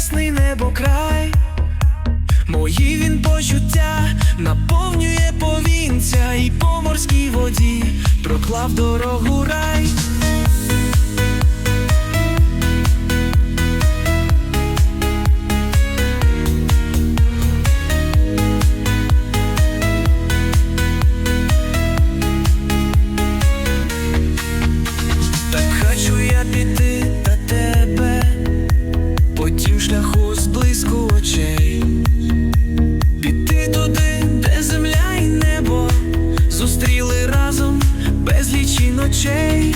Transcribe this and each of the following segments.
прекрасний небокрай. Мої він почуття наповнює повінця і по морській воді проклав дорогу рай. Ночей.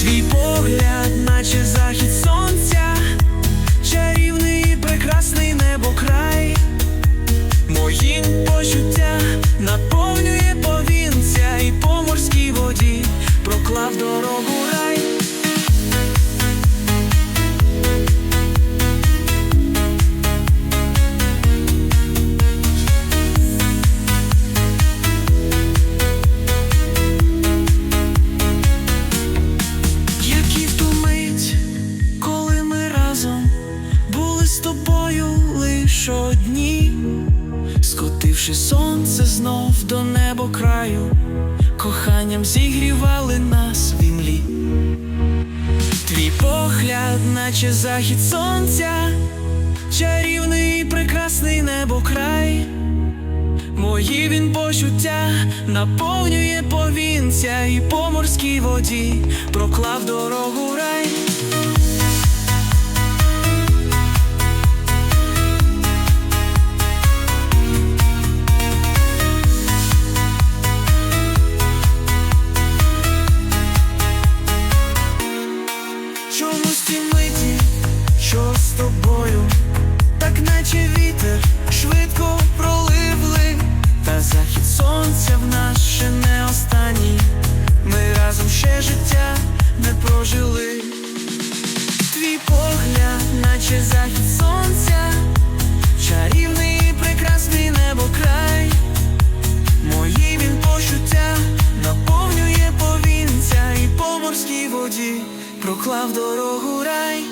Твій погляд, наче захід сонця, чарівний і прекрасний небокрай. край, моїм наповнює скотивши сонце знов до небо краю, коханням зігрівали нас в імлі. Твій погляд, наче захід сонця, чарівний і прекрасний небокрай. Мої він почуття наповнює повінця і по морській воді проклав дорогу рай. чомусь ті миті, що з тобою, так наче вітер швидко проливли, та захід сонця в нас ще не останній. Ми разом ще життя не прожили. Твій погляд, наче захід сонця, чарівний і прекрасний небо край, мої він почуття наповнює повінця і по морській воді проклав дорогу рай.